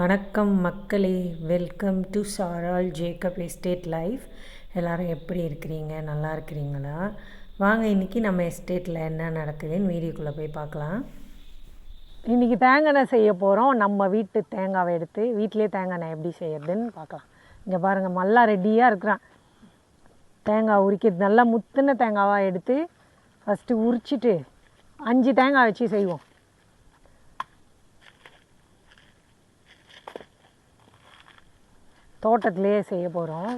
வணக்கம் மக்களே. Welcome to Charal Jacob estate life எல்லோரும் எப்படி இருக்கிறீங்க? நல்லா இருக்கிறீங்களா? வாங்க இன்றைக்கி நம்ம எஸ்டேட்டில் என்ன நடக்குதுன்னு வீடியோக்குள்ளே போய் பார்க்கலாம். இன்றைக்கி தேங்காய் எண்ணெய் செய்ய போகிறோம் நம்ம வீட்டு தேங்காவை எடுத்து வீட்டிலே தேங்காய் எண்ணெய் எப்படி செய்யறதுன்னு பார்க்கலாம். இங்கே பாருங்கள் நல்லா ரெடியாக இருக்கிறான். தேங்காய் உரிக்கிறது நல்லா முத்தின தேங்காவாக எடுத்து ஃபஸ்ட்டு உரிச்சிட்டு அஞ்சு தேங்காய் வச்சு செய்வோம். தோட்டத்திலேயே செய்ய போகிறோம்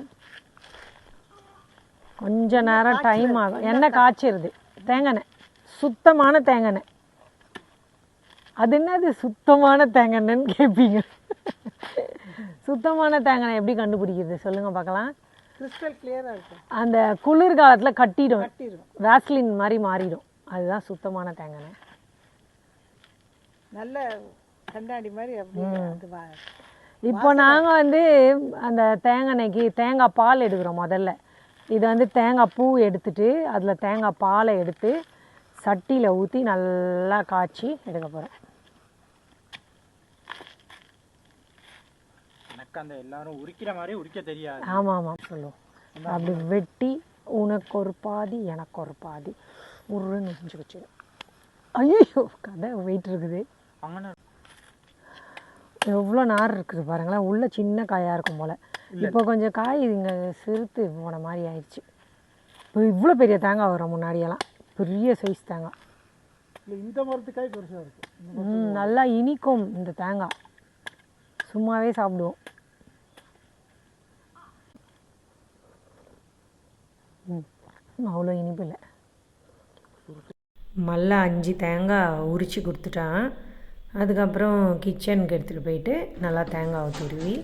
கொஞ்ச நேரம் டைம் ஆகும். எண்ணெய் காய்ச்சிருது. தேங்காய் சுத்தமான தேங்காய் அது என்னது? சுத்தமான தேங்காய் எண்ணெய்ன்னு கேட்பீங்க சுத்தமான தேங்காய் எப்படி கண்டுபிடிக்கிறது? சொல்லுங்கள் பார்க்கலாம். கிறிஸ்டல் கிளியராக இருக்கும். அந்த குளிர் காலத்தில் கட்டிடும் வேஸ்லின் மாதிரி மாறிடும். அதுதான் சுத்தமான தேங்காய் நல்ல கண்ணாடி மாதிரி அப்படி இப்போ நாங்கள் வந்து அந்த தேங்காய் எண்ணெய்க்கு தேங்காய் பால் எடுக்கிறோம் முதல்ல. இது வந்து தேங்காய் பூ எடுத்துட்டு அதில் தேங்காய் பாலை எடுத்து சட்டியில் ஊற்றி நல்லா காய்ச்சி எடுக்க போகிறோம் எனக்கு அந்த எல்லாரும் உரிக்கிற மாதிரி உரிக்க தெரியாது. ஆமாம் ஆமாம் சொல்லுவோம். அப்படி வெட்டி உனக்கு ஒரு பாதி எனக்கு ஒரு பாதி. உருன்னு நெஞ்சு வச்சிடும் ஐயோ கதை வெயிட் இருக்குது. அங்கே எவ்வளோ நார் இருக்குது பாருங்களேன். உள்ள சின்ன காயாக இருக்கும் போல். இப்போ கொஞ்சம் காய் இங்கே சிறுத்து போன மாதிரி ஆயிடுச்சு. இப்போ இவ்வளோ பெரிய தேங்காய் வரும் முன்னாடியெல்லாம். பெரிய சைஸ் தேங்காய். இந்த மரத்துக்காய் பெருசாக இருக்கும் நல்லா இனிக்கும் இந்த தேங்காய். சும்மாவே சாப்பிடுவோம். அவ்வளோ இனிப்பு இல்லை. மல்ல அஞ்சு தேங்காய் உரித்து கொடுத்துட்டான். அதுக்கப்புறம் கிச்சனுக்கு எடுத்துகிட்டு போயிட்டு நல்லா தேங்காவை துருவி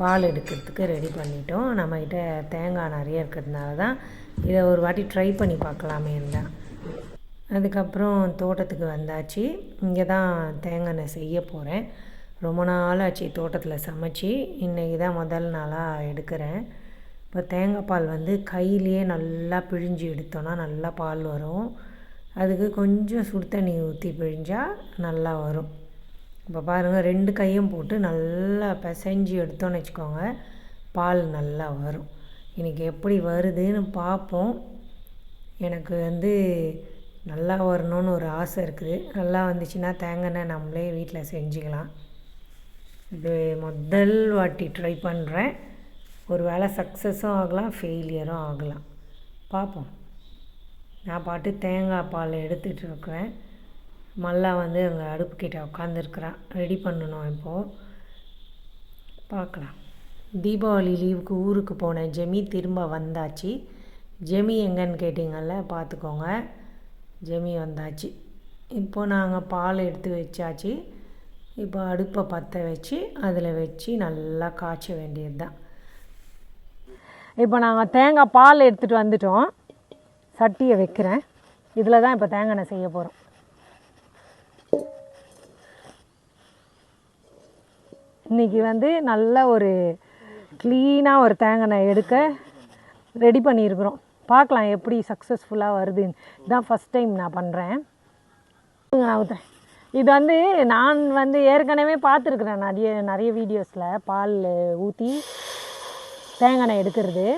பால் எடுக்கிறதுக்கு ரெடி பண்ணிட்டோம். நம்மக்கிட்ட தேங்காய் நிறைய இருக்கிறதுனால தான் இதை ஒரு வாட்டி ட்ரை பண்ணி பார்க்கலாமே தான் அதுக்கப்புறம் தோட்டத்துக்கு வந்தாச்சு. இங்கே தான் தேங்காய் எண்ணெய் செய்ய போகிறேன் ரொம்ப நாள் ஆச்சு தோட்டத்தில் சமைச்சு. இன்றைக்கி தான் முதல் நாளாக எடுக்கிறேன். இப்போ தேங்காய் பால் வந்து கையிலேயே நல்லா பிழிஞ்சு எடுத்தோன்னா நல்லா பால் வரும். அதுக்கு கொஞ்சம் சுடு தண்ணி ஊற்றி பிழிஞ்சால் நல்லா வரும். இப்போ பாருங்கள் ரெண்டு கையும் போட்டு நல்லா பிசைஞ்சு எடுத்தோன்னு வச்சுக்கோங்க பால் நல்லா வரும். இன்றைக்கி எப்படி வருதுன்னு பார்ப்போம். எனக்கு வந்து நல்லா வரணும்னு ஒரு ஆசை இருக்குது. நல்லா வந்துச்சுன்னா தேங்காய் நம்மளே வீட்டில் செஞ்சுக்கலாம். இது முதல் வாட்டி ட்ரை பண்ணுறேன் ஒரு வேளை சக்ஸஸும் ஆகலாம் ஃபெயிலியரும் ஆகலாம். பார்ப்போம். நான் பாட்டு தேங்காய் பால் எடுத்துகிட்டு இருக்கிறேன் மல்லா வந்து அங்கே அடுப்புக்கிட்ட உட்காந்துருக்குறான் ரெடி பண்ணணும் இப்போது பார்க்கலாம் தீபாவளி லீவுக்கு ஊருக்கு போன ஜெமி திரும்ப வந்தாச்சு. ஜெமி எங்கன்னு கேட்டிங்கல்ல பார்த்துக்கோங்க. ஜெமி வந்தாச்சு. இப்போ நாங்கள் பால் எடுத்து வச்சாச்சு. இப்போ அடுப்பை பற்ற வச்சு அதில் வச்சு நல்லா காய்ச்ச வேண்டியது தான் இப்போ நாங்கள் தேங்காய் பால் எடுத்துகிட்டு வந்துட்டோம். சட்டியை வைக்கிறேன். இதில் தான் இப்போ தேங்காய் எண்ணெய் செய்ய போகிறோம் இன்றைக்கி வந்து நல்ல ஒரு க்ளீனாக ஒரு தேங்காய் எடுக்க ரெடி பண்ணியிருக்கிறோம். பார்க்கலாம் எப்படி சக்ஸஸ்ஃபுல்லாக வருதுன்னு. இதுதான் ஃபஸ்ட் டைம் நான் பண்ணுறேன் ஊத்துறேன். இது வந்து நான் வந்து ஏற்கனவே பார்த்துருக்குறேன். நிறைய நிறைய வீடியோஸில் பால் ஊற்றி தேங்காய் எடுக்கிறது.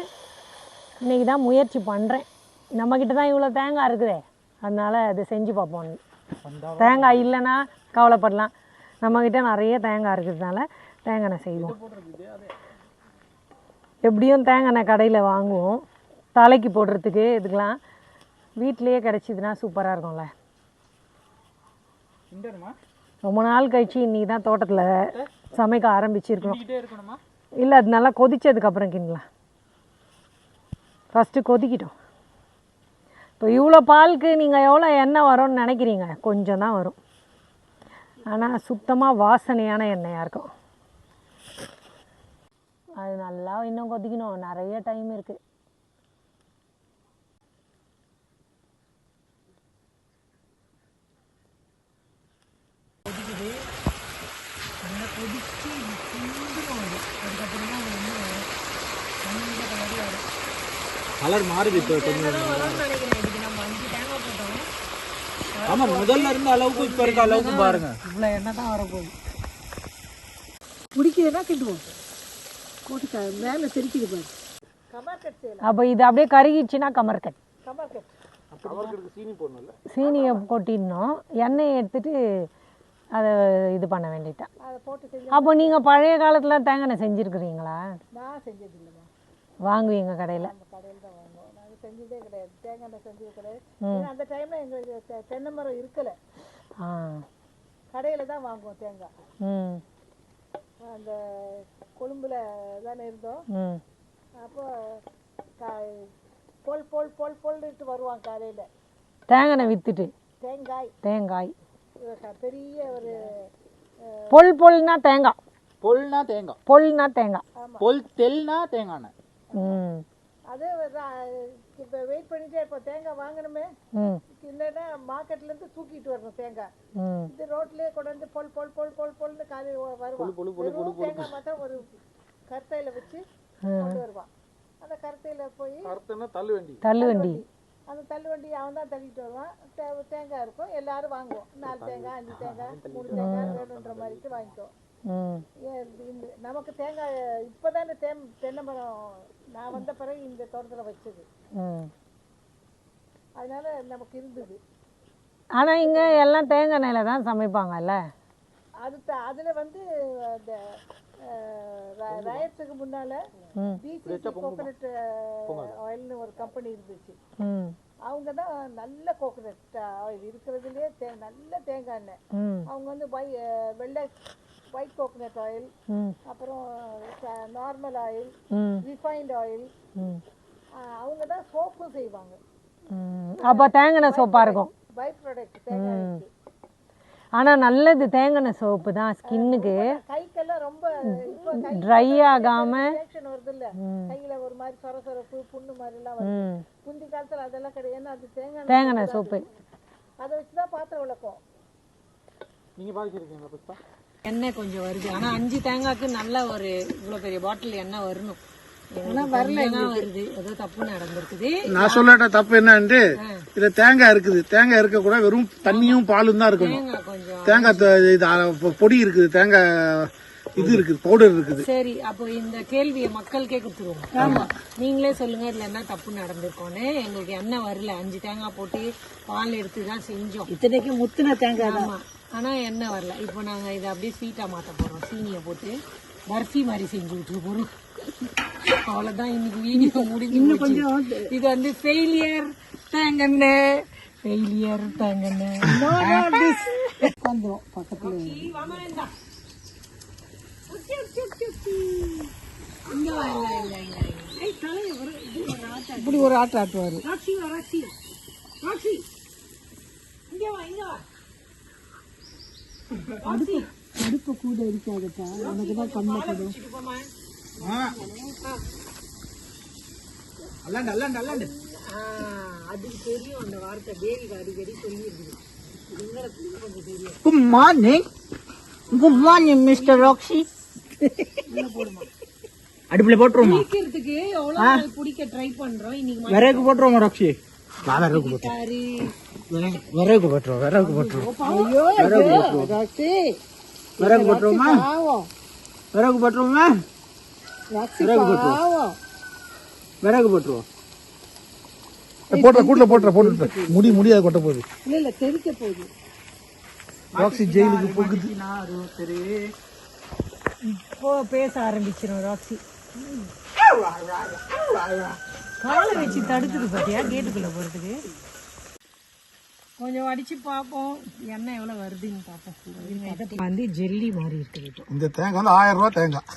இன்றைக்கி தான் முயற்சி பண்ணுறேன் நம்மக்கிட்ட தான் இவ்வளோ தேங்காய் இருக்குதே. அதனால் அதை செஞ்சு பார்ப்போம். தேங்காய் இல்லைன்னா கவலைப்படலாம். நம்மக்கிட்ட நிறைய தேங்காய் இருக்கிறதுனால தேங்காய் எண்ணெய் செய்வோம். எப்படியும் தேங்காய் எண்ணெய் கடையில் வாங்குவோம். தலைக்கு போடுறதுக்கு இதுக்கெலாம் வீட்டிலேயே கிடச்சிதுன்னா சூப்பராக இருக்கும்ல. ரொம்ப நாள் கழிச்சு இன்றைக்கி தான் தோட்டத்தில் சமைக்க ஆரம்பிச்சிருக்கணும் இல்லை அது நல்லா கொதிச்சதுக்கப்புறம் கிண்டலாம். ஃபஸ்ட்டு கொதிக்கிட்டோம். இப்போ இவ்வளோ பாலுக்கு நீங்கள் எவ்வளோ எண்ணெய் வரும்னு நினைக்கிறீங்க? கொஞ்சம் தான் வரும். ஆனால் சுத்தமாக வாசனையான எண்ணெயாக இருக்கும். அது நல்லா இன்னும் கொதிக்கணும். நிறைய டைம் இருக்குது கலர் மாறுது இப்போ கொஞ்சம். ஆமா முதல்ல இருந்த அளவுக்கு இப்ப இருக்க அளவுக்கு பாருங்க. இவ்வளோ எண்ணெய் தான் வரப்போகுது பிடிக்குதுன்னா கிண்டுவோம் போட்டு? க மேலே தெரிக்குது பாரு. அப்போ இது அப்படியே கருகிடுச்சுன்னா கமர்கட். கமர்கட் சீனியை கொட்டிடணும். எண்ணெயை எடுத்துட்டு அதை இது பண்ண வேண்டியதான் அதை போட்டு செஞ்சு அப்போ நீங்கள் பழைய காலத்தில் தேங்காய் செஞ்சுருக்குறீங்களா? வாங்குவீங்க கடையில். செஞ்சதே கிடையாது. தேங்காய் எண்ணெய் செஞ்சது கிடையாது. ஏன்னா அந்த டைமில் எங்களுக்கு தெ- தென்னை மரம் இருக்கலை. ஆ. கடையில் தான் வாங்குவோம் தேங்காய். ம். அந்த கொழும்புல தானே இருந்தோம். ம். அப்போ கா- பொல் பொல் பொல் பொல்னுட்டு வருவான் காலையில் தேங்காய் எண்ணெய் விற்றுட்டு தேங்காய். தேங்காய். க- பெரிய ஒரு பொல் பொல்னா தேங்காய். பொல்னா தேங்காய். பொல்னா தேங்காய். பொல் தெல்னா தேங்காய் எண்ணெய். ம். அது இப்போ வெயிட் பண்ணிட்டே இருப்போம் தேங்காய் வாங்கணுமே. இல்லைன்னா மார்க்கெட்லேருந்து தூக்கிட்டு வரணும் தேங்காய். இது ரோட்லயே கொண்டு வந்து பொல் பொல் பொல் பொல் பொல்னு காலையில் வருவான். தேங்காய் மாத்திரம் ஒரு கருத்தையில் வச்சு கொண்டு வருவான். அந்த கருத்தையில் போய் தள்ளு வண்டி அந்த தள்ளுவண்டி அவன் தான் தள்ளிட்டு வருவான். தேங்காய் இருக்கும். எல்லாரும் வாங்குவோம். நாலு தேங்காய் அஞ்சு தேங்காய் மூணு தேங்காய் வேணுன்ற மாதிரிக்கு வாங்கிக்குவோம். இந்த நமக்கு தேங்காய் இப்போதானே தே தென்னை மரம் நான் வந்த பிறகு இந்த தோட்டத்தில் வச்சது. ம். அதனால நமக்கு இருந்தது. ஆனால் இங்கே எல்லாம் தேங்காய் எண்ணெயில் தான் சமைப்பாங்கல்ல? அது அதுல வந்து அந்த ரயத்துக்கு முன்னால ம். பிசிசி கோகனட் ஆயில்னு ஒரு கம்பெனி இருந்துச்சு. ம். அவங்க தான் நல்ல கோகனட் ஆயில் இருக்கிறதுலே தே நல்ல தேங்காய் எண்ணெய். ம். அவங்க வந்து வெள்ளை ஒயிட் கோகனட் ஆயில் அப்புறம் நார்மல் ஆயில் ம் ரிஃபைன்ட் ஆயில் அவங்க தான் சோப்பும் செய்வாங்க. ம் அப்போ தேங்காய் சோப்பாக இருக்கும். பை ப்ராடக்ட் தேங்காய் எண்ணெய்க்கு. ஆனால் நல்லது தேங்காய் சோப்பு தான் ஸ்கின்னுக்கு. கைக்கெல்லாம் ரொம்ப ட்ரை ஆகாமல் ரியாக்ஷன் வருது இல்ல கையில ஒரு மாதிரி சொர சொரப்பு புண்ணு மாதிரி எல்லாம் வருது முந்தி காலத்துல அதெல்லாம் கிடையாது. அது தேங்காய் தேங்காய் சோப்பு. அதை வச்சு தான் பாத்திரம் விளக்கும். நீங்க பாதிச்சிருக்கீங்களா புஷ்பா? எண்ணெய் கொஞ்சம் வருது. ஆனால் அஞ்சு தேங்காய்க்கு நல்ல ஒரு இவ்வளோ பெரிய பாட்டில் எண்ணெய் வரணும். வரல வருது. ஏதோ தப்பு நடந்திருக்குது. நான் சொல்லட்ட தப்பு என்னன்ட்டு இதுல தேங்காய் இருக்குது. தேங்காய் இருக்க கூட வெறும் தண்ணியும் பாலும் தான் இருக்கணும். தேங்காய் இது பொடி இருக்குது. தேங்காய் இது இருக்குது பவுடர் இருக்குது. சரி அப்போ இந்த கேள்வியை மக்களுக்கே கொடுத்துருவோம். நீங்களே சொல்லுங்க இதுல என்ன தப்பு நடந்திருக்கோன்னு எங்களுக்கு எண்ணெய் வரல? அஞ்சு தேங்காய் போட்டு பால் எடுத்து தான் செஞ்சோம். இத்தனைக்கு முத்துன தேங்காய் ஆமா. ஆனா எண்ணெய் வரல? இப்போ நாங்க இதை அப்படியே ஸ்வீட்டா மாத்த போறோம். சீனியை போட்டு பர்ஃபி மாதிரி செஞ்சு விட்டு போறோம் அவ்வளவுதான் இன்னைக்கு வீடியோ முடிஞ்சு கொஞ்சம் இது வந்து ஃபெயிலியர் தேங்கண்ணெய் ஃபெயிலியர் தேங்கண்ணெய் வந்துடும் பக்கத்துல இங்க வா, இல்ல, இல்ல, இல்ல, இல்ல. ஏய், தலையை ஒரு- இது ஒரு ஆட்டம். இப்படி ஒரு ஆட்டு ஆட்டுவாரு. ராக்ஷி. அடுப்பு கூட இருக்காதுப்பா எனக்கு தான் போம்மா. அல்லாண்டு அல்லாண்டு அல்லாண்டு ஆ, அதுக்கு தெரியும் அந்த வார்த்தை தேவிக்கு அடிக்கடி சொல்லி இருக்குது கொஞ்சம் தெரியும் good morning good morning mister Roxy அடுப்புல போட்டுருவோமா? பிடிக்கிறதுக்கு எவ்வளவு நாள் பிடிக்க ட்ரை பண்றோம். இன்னைக்கு விறகு போட்டுருவோமா ராக்ஷி? நான் விறகு போட்டுருவோம். விறகு போட்டுருவோம் விறகு போட்டுருவோம். விறகு போட்டுருவோமா? பாவம் விறகு போட்டுருவோமா? ராக்ஸி விறகு போட்டுருவோம். பாவம் விறகு போட்டுருவோம். போட்டுற கூட்டில் போட்டுற போட்டு முடி முடியாது கொட்ட போகுது. இல்ல இல்ல தெரிக்க போகுது. ராக்ஸி ஜெயிலுக்கு போகுது. இப்போ பேச ஆரம்பிச்சிரும் ராக்ஸி காலை வச்சு தடுக்குது பாத்தியா கேட்டுக்குள்ள போறதுக்கு? கொஞ்சம் வடிச்சு பார்ப்போம். எண்ணெய் எவ்வளவு வருதுன்னு பார்ப்போம். வந்து ஜெல்லி மாதிரி இருக்குது இப்போ இந்த தேங்காய் வந்து ஆயிரம் ரூபாய் தேங்காய்.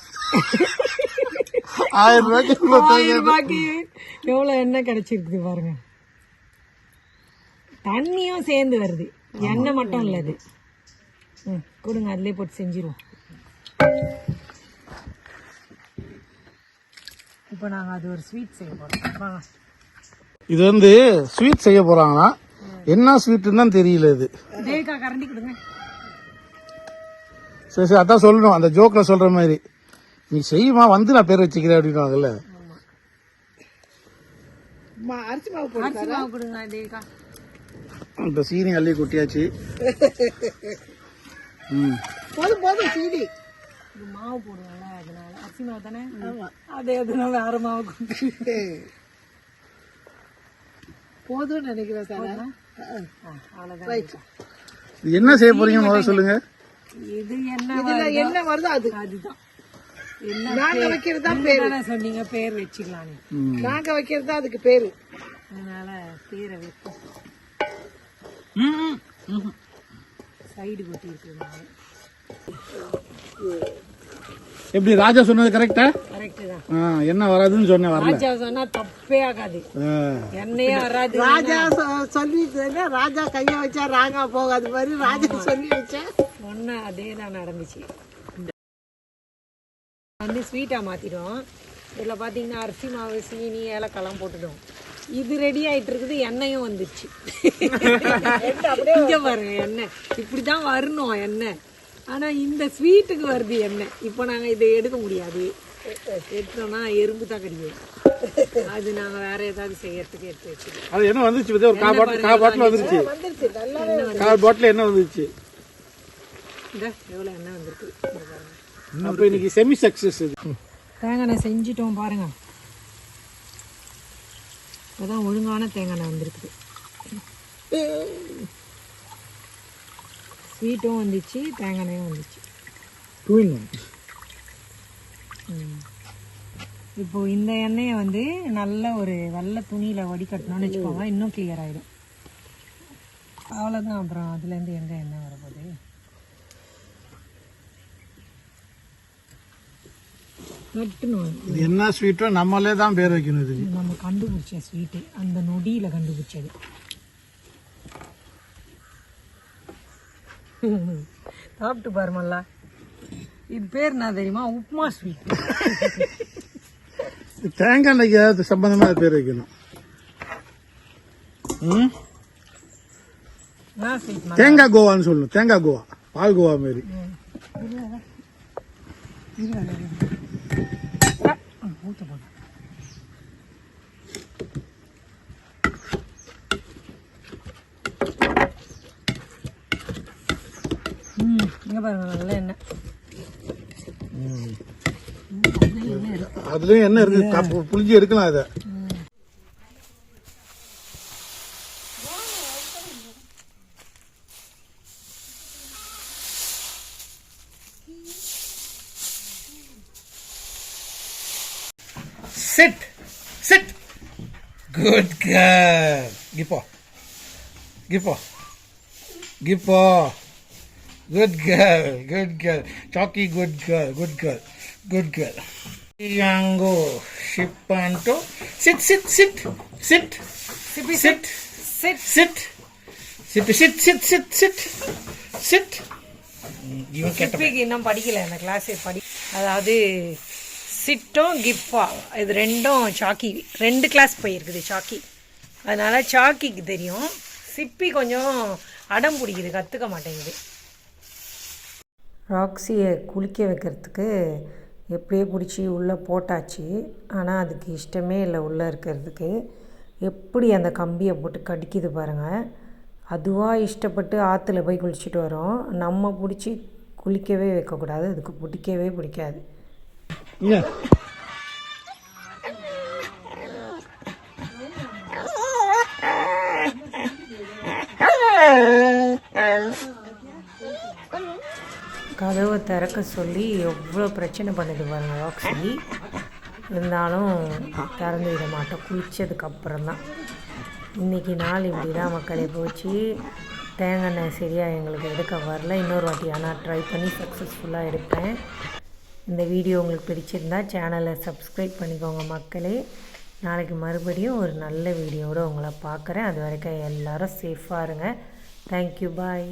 ஆயிரம் ரூபாய்க்கு ஆயிரம் ரூபாய்க்கு எவ்வளவு எண்ணெய் கிடைச்சிருக்குது பாருங்க. தண்ணியும் சேர்ந்து வருது. எண்ணெய் மட்டும் இல்ல இது ம் கொடுங்க அதுலயே போட்டு செஞ்சிருவோம். இப்போ நாங்க அது ஒரு ஸ்வீட் செய்ய வாங்க. இது வந்து ஸ்வீட் செய்ய போறாங்கன்னா என்ன ஸ்வீட்னு தான் தெரியல இது. தேவிகா கரண்டி கொடுங்க. சரி சரி அதான் சொல்லணும். அந்த ஜோக்ல சொல்ற மாதிரி. நீ செய்யுமா? வந்து நான் பேர் வச்சுக்கிறேன் அப்படின்னுவாங்கல்ல. அரிசி மாவு அரிசி மாவு கொடுங்க தேவிகா இப்போ சீனி அள்ளி கொட்டியாச்சு. ம் போதும் போதும் சீடி இது மாவு போடுவோம்ல அதனால. அரிசி மாவு தானே? அதே அதனால வேற மாவு கொண்டு போதும்னு நினைக்கிறேன் சார். இது என்ன செய்ய போறீங்க? முதல்ல சொல்லுங்க. இது என்ன இதுல என்ன வருதோ அது. அதுதான். நாங்க வைக்கிறது தான் தானே சொன்னீங்க பேர் வச்சுக்கலாம் நாங்க வைக்கிறது தான் அதுக்கு பேரு? அதனால பேரை வைப்போம். சைடு கொட்டி இருக்கிறதுனால எப்படி ராஜா சொன்னது கரெக்டா என்ன வராதுன்னு சொன்னேன் வரல. ராஜா சொன்னா தப்பே ஆகாது. எண்ணெயே வராது. ராஜா சொ- சொல்லிட்டு ராஜா கைய வச்சா ராங்கா போகாது மாதிரி ராஜா சொல்லி வச்சா. சொன்ன அதே தான் நடந்துச்சு. வந்து ஸ்வீட்டாக மாற்றிடும் இதில் பார்த்தீங்கன்னா அரிசி மாவு சீனி ஏலக்காய்லாம் போட்டுடும் இது ரெடி ஆயிட்டு இருக்குது எண்ணெயும் வந்துச்சு இங்கே பாருங்க எண்ணெய். இப்படி தான் வரணும் எண்ணெய். ஆனால் இந்த ஸ்வீட்டுக்கு வருது எண்ணெய் இப்போ நாங்கள் இதை எடுக்க முடியாது. எடுத்தோம்னா எறும்பு தான் கிடைக்கும். அது நாங்கள் வேற ஏதாவது செய்யறதுக்கு எடுத்து வச்சுக்கோம் அது என்ன வந்துச்சு? ஒரு கால் பாட்டில் கால் பாட்டில் வந்துருச்சு. கால் பாட்டில் என்ன வந்துருச்சு இந்த எவ்வளோ எண்ணெய் வந்திருக்கு? அப்போ இன்னைக்கு செமி சக்சஸ் இது. தேங்காய் செஞ்சிட்டோம் பாருங்க. இப்போதான் ஒழுங்கான தேங்காய் வந்திருக்குது. ஸ்வீட்டும் வந்துச்சு தேங்காய் எண்ணெயும் வந்துச்சு. டூ இன் ஒன் இப்போ இந்த எண்ணெயை வந்து நல்ல ஒரு வெள்ளை துணியில் வடிகட்டணும்னு வச்சுக்கோங்க இன்னும் கிளியர் ஆயிடும். அவ்வளோதான் அப்புறம் அதுலேருந்து எங்கே எண்ணெய் வரப்போகுது? இது என்ன ஸ்வீட்டோ நம்மளே தான் பேர் வைக்கணும் இதுக்கு. இது நம்ம கண்டுபிடிச்ச ஸ்வீட்டு அந்த நொடியில் கண்டுபிடிச்சது. சாப்பிட்டு பாருமல்ல. இது பேர் என்ன தெரியுமா? உப்மா ஸ்வீட் தேங்காய் எண்ணெய்க்கு ஏதாவது சம்பந்தமா அது பேர் வைக்கணும். ம்? தேங்காய் கோவான்னு சொல்லணும். தேங்காய் கோவா. பால் கோவா மாரி. ஊற்ற ம் இங்கே பாருங்க நல்ல எண்ணெய் அதுலயும் என்ன இருக்கு கப்பு- புளிஞ்சு எடுக்கலாம் அதை Sit. Sit. Good girl. Gipo. Gipo. Gipo. Good girl. Good girl. Chalky good girl. Good girl. Good girl. Yango. Shipanto. Sit, sit, sit. Sit. Sit. Sit. Sit. Sit. Sit, sit, sit, sit, sit. Sit. இவன் கெட்ட இன்னும் படிக்கல இந்த class படி அதாவது சிட்டும் கிஃபா இது ரெண்டும் சாக்கி ரெண்டு கிளாஸ் போயிருக்குது சாக்கி அதனால சாக்கிக்கு தெரியும் சிப்பி கொஞ்சம் அடம் பிடிக்குது கற்றுக்க மாட்டேங்குது ராக்ஸியை குளிக்க வைக்கிறதுக்கு எப்படியே பிடிச்சி உள்ளே போட்டாச்சு. ஆனால் அதுக்கு இஷ்டமே இல்லை உள்ளே இருக்கிறதுக்கு. எப்படி அந்த கம்பியை போட்டு கடிக்குது பாருங்கள் அதுவாக இஷ்டப்பட்டு ஆற்றுல போய் குளிச்சுட்டு வரோம். நம்ம பிடிச்சி குளிக்கவே வைக்கக்கூடாது. அதுக்கு பிடிக்கவே பிடிக்காது. இங்க. கதவை திறக்க சொல்லி எவ்வளோ பிரச்சனை பண்ணுது பாருங்க ராக்ஸி இருந்தாலும் திறந்து விட மாட்டோம். குளித்ததுக்கப்புறம் தான் இன்றைக்கி நாள் இப்படி தான் மக்களே போச்சு. தேங்காய் எண்ணெய் சரியாக எங்களுக்கு எடுக்க வரல. இன்னொரு வாட்டி ஆனால் ட்ரை பண்ணி சக்ஸஸ்ஃபுல்லாக எடுப்பேன். இந்த வீடியோ உங்களுக்கு பிடிச்சிருந்தா சேனலை சப்ஸ்கிரைப் பண்ணிக்கோங்க மக்களே. நாளைக்கு மறுபடியும் ஒரு நல்ல வீடியோவோட உங்களை பார்க்குறேன். அது வரைக்கும் எல்லோரும் சேஃபாக இருங்க. Thank you bye